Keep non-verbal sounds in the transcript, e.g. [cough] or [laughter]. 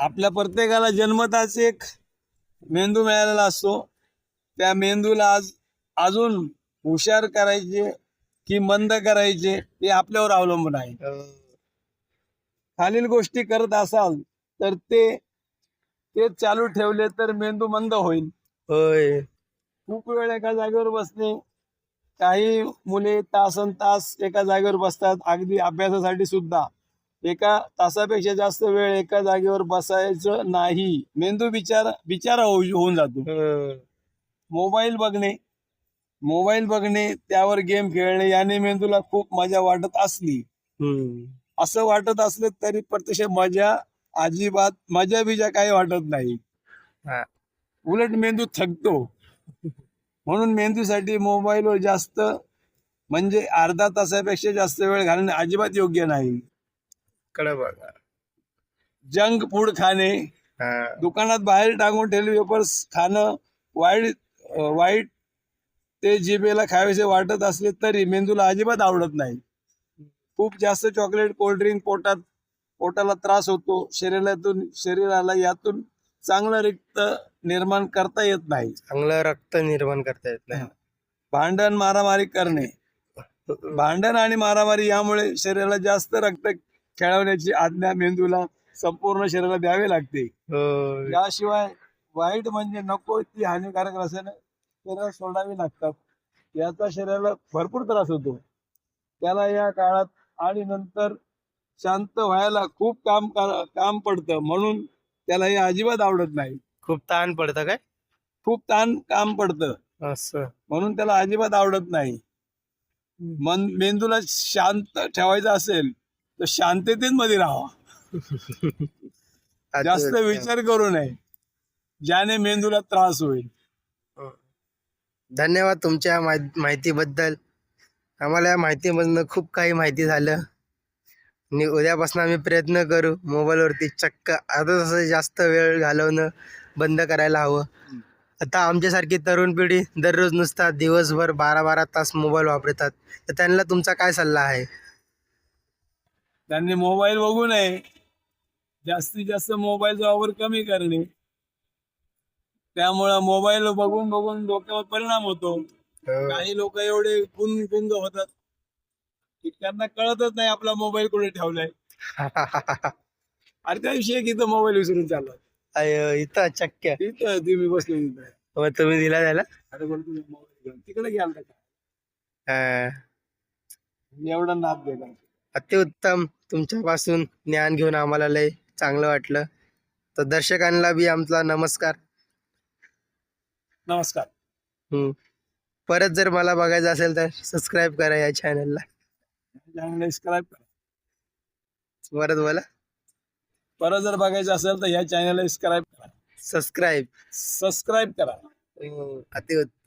आपल्या प्रत्येकाला जन्मताच एक मेंदू मिळालेला असतो. त्या मेंदूला आज अजून हुशार करायचे की मंद करायचे हे आपल्यावर अवलंबून आहे. हो. खालील गोष्टी करत असाल तर ते ते चालू ठेवले तर मेंदू मंद होईल. होय. खूप वेळ एका जागेवर बसणे काही मुले तासन तास एका जागेवर बसतात अगदी अभ्यासासाठी सुद्धा. एका तासापेक्षा जास्त वेळ एका जागेवर बसायचं नाही मेंदू बिचारा बिचारा होऊ होऊन जातो हं. मोबाईल बघणे मोबाईल बघणे त्यावर गेम खेळणे याने मेंदूला खूप मजा वाटत असली हं. असं वाटत असलं तरी प्रत्यक्ष मजा अजिबात मजा बिजा काही वाटत नाही हा. उलट मेंदू थकतो म्हणून मेंदूसाठी मोबाईलवर जास्त म्हणजे अर्धा तासापेक्षा जास्त वेळ घालणे अजिबात योग्य नाही कडे बघा. जंक फूड खाणे हा. दुकानात बाहेर टाकून ठेवले वेपर्स खाणं वाईट वाईट ते जिभेला खावेसे वाटत असले तरी मेंदूला अजिबात आवडत नाही. खूप जास्त चॉकलेट कोल्ड्रिंक पोटात पोटाला त्रास होतो. शरीरातून शरीराला यातून चांगलं रिक्त निर्माण करता येत नाही. चांगलं रक्त निर्माण करता येत नाही. भांडण मारामारी करणे. भांडण आणि मारामारी यामुळे शरीराला जास्त रक्त खेळवण्याची आज्ञा मेंदूला संपूर्ण शरीराला द्यावी लागते. याशिवाय वाईट म्हणजे नको ती हानिकारक रसायनं शरीरात सोडावी लागतात. याचा शरीराला भरपूर त्रास होतो. त्याला या काळात आणि नंतर शांत व्हायला खूप काम काम पडतं. म्हणून त्याला हे अजिबात आवडत नाही. खूप ताण पडतं काय? खूप ताण काम पडतं. असं. म्हणून त्याला अजिबात आवडत नाही. मन मेंदूला शांत ठेवायचं असेल तर शांततेत मध्ये राहा [laughs] जास्त विचार करू नये. ज्याने मेंदूला त्रास होईल. धन्यवाद तुमच्या माहि- माहितीबद्दल. आम्हाला या माहितीमधनं खूप काही माहिती झालं. आणि उद्यापासून आम्ही प्रयत्न करू मोबाईलवरती चक्क आता तसं जास्त वेळ घालवणं बंद करायला हवं. आता आमच्यासारखी तरुण पिढी दररोज नुसता दिवसभर बारा बारा तास मोबाईल वापरतात. तर त्यांना तुमचा काय सल्ला आहे? त्यांनी मोबाईल बघू नये. जास्तीत जास्त मोबाईलचा वापर कमी करणे. त्यामुळं मोबाईल बघून बघून डोक्यावर परिणाम होतो. काही लोक एवढे गुण गुंग होतात की त्यांना कळतच नाही आपला मोबाईल कुठे ठेवलाय. अरे त्या विषयी की मोबाईल विसरून चालला अय, इथं चक्क. तिथं तुम्ही बसले तिथं मग तुम्ही दिला त्याला? अरे बोल तुम्ही मोबाईल घेऊन. तिकडे घ्याल का? हा. एवढा नाद दिला अतिउत्तम तुमच्यापासून ज्ञान घेऊन आम्हाला लय चांगलं वाटलं. तर दर्शकांना बी आमचा नमस्कार. नमस्कार. हम्म. परत जर मला बघायचं असेल तर सबस्क्राईब करा या चॅनलला चॅनल सबस्क्राईब करा. परत बोला. परत जर बघायचं असेल तर या चॅनलला सबस्क्राईब करा. सबस्क्राईब सबस्क्राईब करा. अतिउत्तम